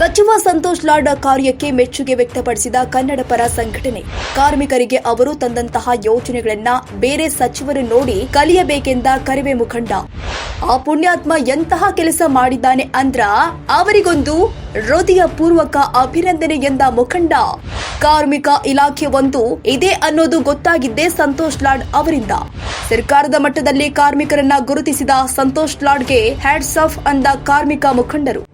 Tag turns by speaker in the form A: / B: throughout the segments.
A: ಸಚಿವ ಸಂತೋಷ್ ಲಾಡ್ ಕಾರ್ಯಕ್ಕೆ ಮೆಚ್ಚುಗೆ ವ್ಯಕ್ತಪಡಿಸಿದ ಕನ್ನಡ ಪರ ಸಂಘಟನೆ. ಕಾರ್ಮಿಕರಿಗೆ ಅವರು ತಂದಂತಹ ಯೋಜನೆಗಳನ್ನ ಬೇರೆ ಸಚಿವರು ನೋಡಿ ಕಲಿಯಬೇಕೆಂದ ಕರಿವೆ ಮುಖಂಡ. ಆ ಪುಣ್ಯಾತ್ಮ ಎಂತಹ ಕೆಲಸ ಮಾಡಿದ್ದಾನೆ ಅಂದ್ರ ಅವರಿಗೊಂದು ಹೃದಯ ಪೂರ್ವಕ ಅಭಿನಂದನೆ ಎಂದ ಮುಖಂಡ. ಕಾರ್ಮಿಕ ಇಲಾಖೆ ಒಂದು ಇದೆ ಅನ್ನೋದು ಗೊತ್ತಾಗಿದ್ದೇ ಸಂತೋಷ್ ಲಾಡ್ ಅವರಿಂದ. ಸರ್ಕಾರದ ಮಟ್ಟದಲ್ಲಿ ಕಾರ್ಮಿಕರನ್ನ ಗುರುತಿಸಿದ ಸಂತೋಷ್ ಲಾಡ್ಗೆ ಹ್ಯಾಟ್ಸ್ ಆಫ್ ಅಂದ ಕಾರ್ಮಿಕ ಮುಖಂಡರು.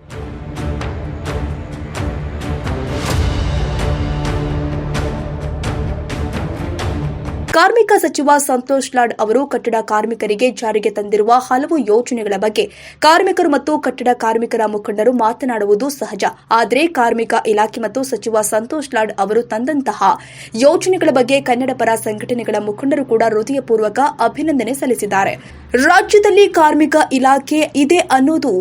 A: ಕಾರ್ಮಿಕ ಸಚಿವ ಸಂತೋಷ್ ಲಾಡ್ ಅವರು ಕಟ್ಟಡ ಕಾರ್ಮಿಕರಿಗೆ ಜಾರಿಗೆ ತಂದಿರುವ ಹಲವು ಯೋಜನೆಗಳ ಬಗ್ಗೆ ಕಾರ್ಮಿಕರು ಮತ್ತು ಕಟ್ಟಡ ಕಾರ್ಮಿಕರ ಮುಖಂಡರು ಮಾತನಾಡುವುದು ಸಹಜ. ಆದರೆ ಕಾರ್ಮಿಕ ಇಲಾಖೆ ಮತ್ತು ಸಚಿವ ಸಂತೋಷ್ ಲಾಡ್ ಅವರು ತಂದಂತಹ ಯೋಜನೆಗಳ ಬಗ್ಗೆ ಕನ್ನಡ ಪರ ಸಂಘಟನೆಗಳ ಮುಖಂಡರು ಕೂಡ ಹೃದಯಪೂರ್ವಕ ಅಭಿನಂದನೆ ಸಲ್ಲಿಸಿದ್ದಾರೆ. ರಾಜ್ಯದಲ್ಲಿ ಕಾರ್ಮಿಕ ಇಲಾಖೆ ಇದೆ ಅನ್ನೋದು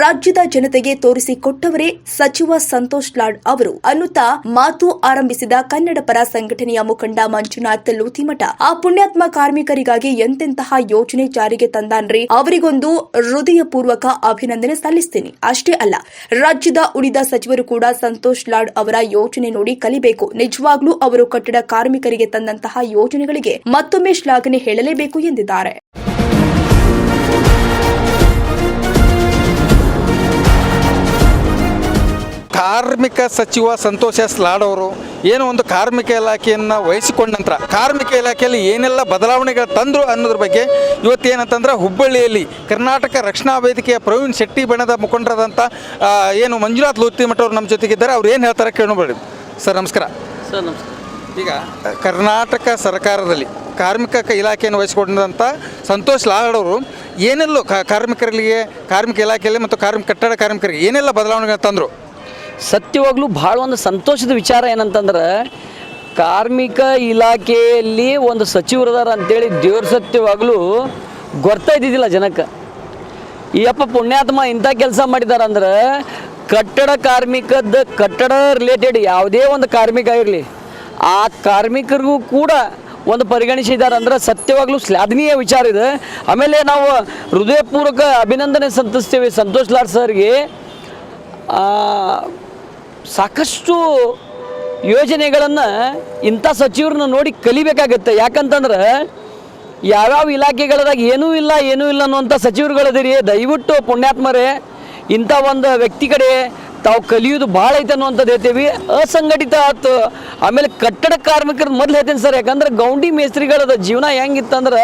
A: ರಾಜ್ಯದ ಜನತೆಗೆ ತೋರಿಸಿಕೊಟ್ಟವರೇ ಸಚಿವ ಸಂತೋಷ್ ಲಾಡ್ ಅವರು. ಅನ್ನುತ್ತಾ ಮಾತು ಆರಂಭಿಸಿದ ಕನ್ನಡ ಪರ ಸಂಘಟನೆಯ ಮುಖಂಡ ಮಂಜುನಾಥ್ ಲೂತಿಮಠ, ಆ ಪುಣ್ಯಾತ್ಮ ಕಾರ್ಮಿಕರಿಗಾಗಿ ಎಂತೆಂತಹ ಯೋಜನೆ ಜಾರಿಗೆ ತಂದಾನ್ರಿ? ಅವರಿಗೊಂದು ಹೃದಯಪೂರ್ವಕ ಅಭಿನಂದನೆ ಸಲ್ಲಿಸ್ತೀನಿ. ಅಷ್ಟೇ ಅಲ್ಲ, ರಾಜ್ಯದ ಉಳಿದ ಸಚಿವರು ಕೂಡ ಸಂತೋಷ್ ಲಾಡ್ ಅವರ ಯೋಜನೆ ನೋಡಿ ಕಲಿಬೇಕು. ನಿಜವಾಗ್ಲೂ ಅವರು ಕಟ್ಟಡ ಕಾರ್ಮಿಕರಿಗೆ ತಂದಂತಹ ಯೋಜನೆಗಳಿಗೆ ಮತ್ತೊಮ್ಮೆ ಶ್ಲಾಘನೆ ಹೇಳಲೇಬೇಕು ಎಂದಿದ್ದಾರೆ.
B: ಕಾರ್ಮಿಕ ಸಚಿವ ಸಂತೋಷ್ ಎಸ್ ಲಾಡ್ ಅವರು ಏನೋ ಒಂದು ಕಾರ್ಮಿಕ ಇಲಾಖೆಯನ್ನು ವಹಿಸಿಕೊಂಡ ನಂತರ ಕಾರ್ಮಿಕ ಇಲಾಖೆಯಲ್ಲಿ ಏನೆಲ್ಲ ಬದಲಾವಣೆಗಳು ತಂದರು ಅನ್ನೋದ್ರ ಬಗ್ಗೆ ಇವತ್ತು ಇವತ್ತೇನಂತಂದ್ರೆ ಹುಬ್ಬಳ್ಳಿಯಲ್ಲಿ ಕರ್ನಾಟಕ ರಕ್ಷಣಾ ವೇದಿಕೆಯ ಪ್ರವೀಣ್ ಶೆಟ್ಟಿ ಬಣದ ಮುಖಂಡರಾದಂಥ ಏನು ಮಂಜುನಾಥ್ ಲೋತಿಮಠ ಅವರು ನಮ್ಮ ಜೊತೆಗಿದ್ದಾರೆ. ಅವ್ರು ಏನು ಹೇಳ್ತಾರೆ ಕೇಳಬೇಡಿ ಸರ್ ನಮಸ್ಕಾರ.
C: ಸರ್ ನಮಸ್ಕಾರ.
B: ಈಗ ಕರ್ನಾಟಕ ಸರ್ಕಾರದಲ್ಲಿ ಕಾರ್ಮಿಕ ಇಲಾಖೆಯನ್ನು ವಹಿಸಿಕೊಂಡಂಥ ಸಂತೋಷ್ ಲಾಡ್ ಅವರು ಏನೆಲ್ಲೋ ಕ- ಕಾರ್ಮಿಕರಿಗೆ ಕಾರ್ಮಿಕ ಇಲಾಖೆಯಲ್ಲಿ ಮತ್ತು ಕಾರ್ಮಿಕ ಕಟ್ಟಡ ಕಾರ್ಮಿಕರಿಗೆ ಏನೆಲ್ಲ ಬದಲಾವಣೆಗಳನ್ನು ತಂದರು?
C: ಸತ್ಯವಾಗ್ಲೂ ಭಾಳ ಒಂದು ಸಂತೋಷದ ವಿಚಾರ ಏನಂತಂದ್ರೆ, ಕಾರ್ಮಿಕ ಇಲಾಖೆಯಲ್ಲಿ ಒಂದು ಸಚಿವರದಾರ ಅಂತೇಳಿ ದೇವ್ರ ಸತ್ಯವಾಗ್ಲೂ ಗೊರ್ತಾ ಇದ್ದಿದ್ದಿಲ್ಲ ಜನಕ್ಕೆ. ಈ ಅಪ್ಪ ಪುಣ್ಯಾತ್ಮ ಇಂಥ ಕೆಲಸ ಮಾಡಿದಾರಂದ್ರೆ, ಕಟ್ಟಡ ಕಾರ್ಮಿಕದ ಕಟ್ಟಡ ರಿಲೇಟೆಡ್ ಯಾವುದೇ ಒಂದು ಕಾರ್ಮಿಕ ಇರಲಿ, ಆ ಕಾರ್ಮಿಕರಿಗೂ ಕೂಡ ಒಂದು ಪರಿಗಣಿಸಿದ್ದಾರೆ ಅಂದ್ರೆ ಸತ್ಯವಾಗ್ಲೂ ಶ್ಲಾಘನೀಯ ವಿಚಾರ ಇದೆ. ಆಮೇಲೆ ನಾವು ಹೃದಯಪೂರ್ವಕ ಅಭಿನಂದನೆ ಸಂತಿಸ್ತೇವೆ ಸಂತೋಷ್ ಲಾಡ್ ಸರ್ಗೆ. ಸಾಕಷ್ಟು ಯೋಜನೆಗಳನ್ನು ಇಂಥ ಸಚಿವರನ್ನ ನೋಡಿ ಕಲಿಬೇಕಾಗತ್ತೆ. ಯಾಕಂತಂದ್ರೆ ಯಾವ್ಯಾವ ಇಲಾಖೆಗಳದಾಗ ಏನೂ ಇಲ್ಲ ಏನೂ ಇಲ್ಲ ಅನ್ನುವಂಥ ಸಚಿವರುಗಳದಿರಿ. ದಯವಿಟ್ಟು ಪುಣ್ಯಾತ್ಮರೇ, ಇಂಥ ಒಂದು ವ್ಯಕ್ತಿ ಕಡೆ ತಾವು ಕಲಿಯೋದು ಭಾಳ ಐತೆ ಅನ್ನುವಂಥದ್ದು ಹೇಳ್ತೀವಿ. ಅಸಂಘಟಿತ ಆಯ್ತು. ಆಮೇಲೆ ಕಟ್ಟಡ ಕಾರ್ಮಿಕರ ಮೊದಲು ಹೇಳ್ತೀನಿ ಸರ್, ಯಾಕಂದ್ರೆ ಗೌಂಡಿ ಮೇಸ್ತ್ರಿಗಳದ ಜೀವನ ಹೆಂಗಿತ್ತಂದ್ರೆ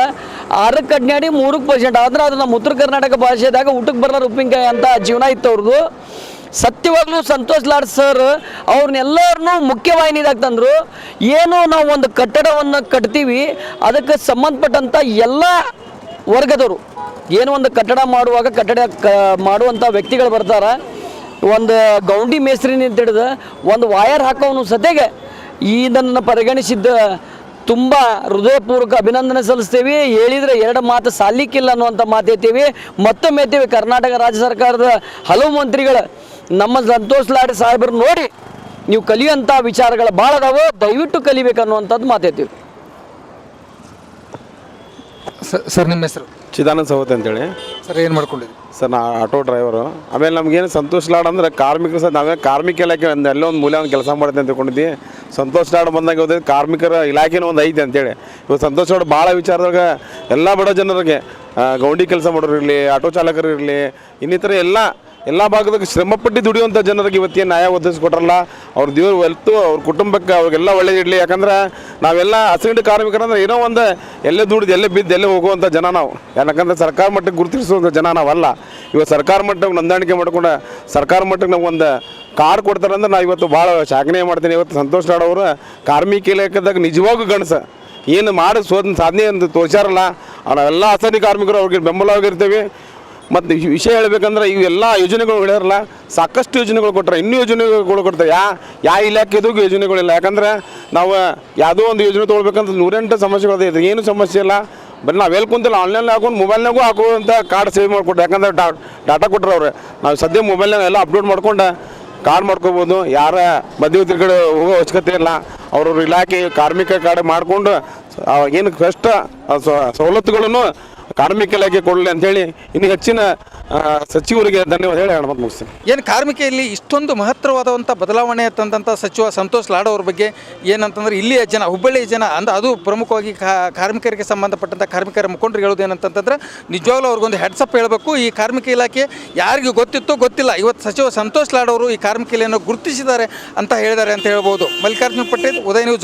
C: ಆರಕ್ಕೆ ಅಡ್ನಾಡಿ ಮೂರಕ್ಕೆ ಪರ್ಸೆಂಟ್. ಆದ್ರೆ ಅದು ನಮ್ಮ ಉತ್ತರ ಕರ್ನಾಟಕ ಭಾಷೆದಾಗ ಊಟಕ್ಕೆ ಬರಲಾರ ಉಪ್ಪಿನಕಾಯಿ ಅಂತ ಜೀವನ ಇತ್ತು ಅವ್ರದ್ದು. ಸತ್ಯವಾಗ್ಲೂ ಸಂತೋಷ್ ಲಾಡ್ ಸರ್, ಅವ್ರನ್ನೆಲ್ಲರನ್ನೂ ಮುಖ್ಯವಾಹಿನಿದಾಗ ತಂದರು. ಏನು ನಾವು ಒಂದು ಕಟ್ಟಡವನ್ನು ಕಟ್ತೀವಿ, ಅದಕ್ಕೆ ಸಂಬಂಧಪಟ್ಟಂಥ ಎಲ್ಲ ವರ್ಗದವರು. ಏನು ಒಂದು ಕಟ್ಟಡ ಮಾಡುವಾಗ ಕಟ್ಟಡ ಕ ಮಾಡುವಂಥ ವ್ಯಕ್ತಿಗಳು ಬರ್ತಾರೆ. ಒಂದು ಗೌಂಡಿ ಮೇಸ್ರಿನಿಂದ ಹಿಡಿದು ಒಂದು ವಾಯರ್ ಹಾಕೋನು ಸತೆಗೆ ಇದನ್ನು ಪರಿಗಣಿಸಿದ್ದ ತುಂಬ ಹೃದಯಪೂರ್ವಕ ಅಭಿನಂದನೆ ಸಲ್ಲಿಸ್ತೀವಿ. ಹೇಳಿದರೆ ಎರಡು ಮಾತು ಸಾಲಿಕ್ಕಿಲ್ಲ ಅನ್ನುವಂಥ ಮಾತು ಹೇಳ್ತೀವಿ ಮತ್ತೊಮ್ಮೆ ಹೇಳ್ತೀವಿ, ಕರ್ನಾಟಕ ರಾಜ್ಯ ಸರ್ಕಾರದ ಹಲವು ಮಂತ್ರಿಗಳು ನಮ್ಮ ಸಂತೋಷ್ ಲಾಡ್ ಸಾಹೇಬ್ರು ನೋಡಿ ನೀವು ಕಲಿಯುವಂಥ ವಿಚಾರಗಳು ಭಾಳ ಅದಾವೆ ದಯವಿಟ್ಟು ಕಲಿಬೇಕು ಅನ್ನುವಂಥದ್ದು
B: ಸರ್ ನಿಮ್ಮ ಹೆಸರು?
D: ಚಿದಾನಂದ ಸವತ್ ಅಂತೇಳಿ.
B: ಸರ್ ಏನು ಮಾಡ್ಕೊಂಡಿದ್ರಿ?
D: ಸರ್ ನಾ ಆಟೋ ಡ್ರೈವರು. ಆಮೇಲೆ ನಮಗೇನು ಸಂತೋಷ್ ಲಾಡ್ ಅಂದ್ರೆ ಕಾರ್ಮಿಕರು ಸರ್ ನಾವೇ ಕಾರ್ಮಿಕ ಇಲಾಖೆ ಒಂದು ಎಲ್ಲೋ ಒಂದು ಮೂಲೆ ಒಂದು ಕೆಲಸ ಮಾಡುತ್ತೆ ಅಂತ ತಿಳ್ಕೊಂಡಿದ್ವಿ ಸಂತೋಷ್ ಲಾಡ್ ಬಂದಾಗ ಹೋದ್ರೆ ಕಾರ್ಮಿಕರ ಇಲಾಖೆನೂ ಒಂದು ಐತೆ ಅಂತೇಳಿ. ಇವಾಗ ಸಂತೋಷ್ ಲಾಡ್ ಭಾಳ ವಿಚಾರದಾಗ ಎಲ್ಲ ಬಡ ಜನರಿಗೆ ಗೌಂಡಿ ಕೆಲಸ ಮಾಡೋರು ಇರಲಿ ಆಟೋ ಚಾಲಕರು ಇರಲಿ ಇನ್ನಿತರ ಎಲ್ಲ ಎಲ್ಲ ಭಾಗದಾಗ ಶ್ರಮಪಟ್ಟು ದುಡಿಯುವಂಥ ಜನರಿಗೆ ಇವತ್ತೇನು ನ್ಯಾಯ ಒದಗಿಸ್ಕೊಟ್ರಲ್ಲ, ಅವ್ರ ದೇವ್ರ ವೆಲ್ತು ಅವ್ರ ಕುಟುಂಬಕ್ಕೆ ಅವ್ರಿಗೆಲ್ಲ ಒಳ್ಳೇದಿರಲಿ ಯಾಕಂದ್ರೆ ನಾವೆಲ್ಲ ಅಸಂಘಟಿತ ಕಾರ್ಮಿಕರಂದ್ರೆ ಏನೋ ಒಂದು ಎಲ್ಲೇ ದುಡಿದು, ಎಲ್ಲೇ ಬಿದ್ದು, ಎಲ್ಲೇ ಹೋಗುವಂಥ ಜನ ನಾವು. ಯಾಕಂದ್ರೆ ಸರ್ಕಾರ ಮಟ್ಟಕ್ಕೆ ಗುರುತಿಸುವಂಥ ಜನ ನಾವಲ್ಲ. ಇವತ್ತು ಸರ್ಕಾರ ಮಟ್ಟಕ್ಕೆ ನೋಂದಾಣಿಕೆ ಮಾಡ್ಕೊಂಡು ಸರ್ಕಾರ ಮಟ್ಟಕ್ಕೆ ನಾವು ಒಂದು ಕಾರ್ಡ್ ಕೊಡ್ತಾರಂದ್ರೆ ನಾವು ಇವತ್ತು ಭಾಳ ಶಾಗನೆ ಮಾಡ್ತೀನಿ. ಇವತ್ತು ಸಂತೋಷ್ ಅವರು ಕಾರ್ಮಿಕ ಇಲಾಖೆದಾಗ ನಿಜವಾಗೂ ಗಣಸ ಏನು ಮಾಡಿ, ಸೋದ, ಸಾಧನೆ ಅಂತ ತೋರಿಸ್ಯಾರಲ್ಲ. ನಾವೆಲ್ಲ ಅಸಂಘಟಿತ ಕಾರ್ಮಿಕರು, ಅವ್ರಿಗೆ ಬೆಂಬಲವಾಗಿರ್ತೀವಿ. ಮತ್ತು ವಿಷಯ ಹೇಳ್ಬೇಕಂದ್ರೆ ಇವೆಲ್ಲ ಯೋಜನೆಗಳು ಹೇಳ್ಯಾರಲ್ಲ, ಸಾಕಷ್ಟು ಯೋಜನೆಗಳು ಕೊಟ್ಟರೆ ಇನ್ನೂ ಯೋಜನೆಗಳು ಕೊಡ್ತಾರೆ ಯಾ ಯಾವ ಇಲಾಖೆದು ಯೋಜನೆಗಳಿಲ್ಲ ಯಾಕಂದ್ರೆ ನಾವು ಯಾವುದೋ ಒಂದು ಯೋಜನೆ ತೊಗೊಳ್ಬೇಕಂದ್ರೆ ನೂರೆಂಟು ಸಮಸ್ಯೆಗಳಿದೆ ಏನು ಸಮಸ್ಯೆ ಇಲ್ಲ. ಬಟ್ ನಾವು ಎಲ್ಲಿ ಕುಂತಿಲ್ಲ ಆನ್ಲೈನ್ ಹಾಕೊಂಡು ಮೊಬೈಲ್ನಾಗೂ ಹಾಕುವಂಥ ಕಾರ್ಡ್ ಸೇವ್ ಮಾಡಿಕೊಟ್ರೆ. ಯಾಕಂದ್ರೆ ಡಾ, ಡಾಟಾ ಕೊಟ್ಟರು ಅವ್ರು. ನಾವು ಸದ್ಯ ಮೊಬೈಲ್ನಾಗ ಎಲ್ಲ ಅಪ್ಲೋಡ್ ಮಾಡ್ಕೊಂಡು ಕಾರ್ಡ್ ಮಾಡ್ಕೋಬೋದು. ಯಾರ ಮಧ್ಯವರ್ತಿ ಕಡೆ ಹೋಗೋ ಅವಶ್ಯಕತೆ ಇಲ್ಲ. ಅವ್ರವ್ರ ಇಲಾಖೆ ಕಾರ್ಮಿಕ ಕಾರ್ಡ್ ಮಾಡಿಕೊಂಡು ಏನು ಕಷ್ಟ ಸವಲತ್ತುಗಳನ್ನು ಕಾರ್ಮಿಕ ಇಲಾಖೆ ಕೊಡಲಿ ಅಂತೇಳಿ ಇನ್ನು ಹೆಚ್ಚಿನ ಸಚಿವರಿಗೆ ಧನ್ಯವಾದ ಹೇಳಿ ಎರಡು ಮಾತು ಮುಗಿಸ್ತೀನಿ.
B: ಏನು ಕಾರ್ಮಿಕೆಯಲ್ಲಿ ಇಷ್ಟೊಂದು ಮಹತ್ವವಾದಂಥ ಬದಲಾವಣೆ ತಂದಂಥ ಸಚಿವ ಸಂತೋಷ್ ಲಾಡ್ ಅವ್ರ ಬಗ್ಗೆ ಏನಂತಂದ್ರೆ ಇಲ್ಲಿಯ ಜನ, ಹುಬ್ಬಳ್ಳಿಯ ಜನ, ಅಂದ ಅದು ಪ್ರಮುಖವಾಗಿ ಕಾರ್ಮಿಕರಿಗೆ ಸಂಬಂಧಪಟ್ಟಂಥ ಕಾರ್ಮಿಕರ ಮುಖಂಡರು ಹೇಳೋದು ಏನಂತಂದ್ರೆ ನಿಜವಾಗ್ಲೂ ಅವ್ರಿಗೊಂದು ಹೆಡ್ಸಪ್ ಹೇಳಬೇಕು. ಈ ಕಾರ್ಮಿಕ ಇಲಾಖೆ ಯಾರಿಗೂ ಗೊತ್ತಿತ್ತು ಗೊತ್ತಿಲ್ಲ. ಇವತ್ತು ಸಚಿವ ಸಂತೋಷ್ ಲಾಡ್ ಅವರು ಈ ಕಾರ್ಮಿಕ ಇಲಾಖೆಯನ್ನು ಗುರುತಿಸಿದ್ದಾರೆ ಅಂತ ಹೇಳಿದ್ದಾರೆ ಅಂತ ಹೇಳ್ಬೋದು. ಮಲ್ಲಿಕಾರ್ಜುನ ಪಟ್ಟಿ ಉದಯ ನೀವು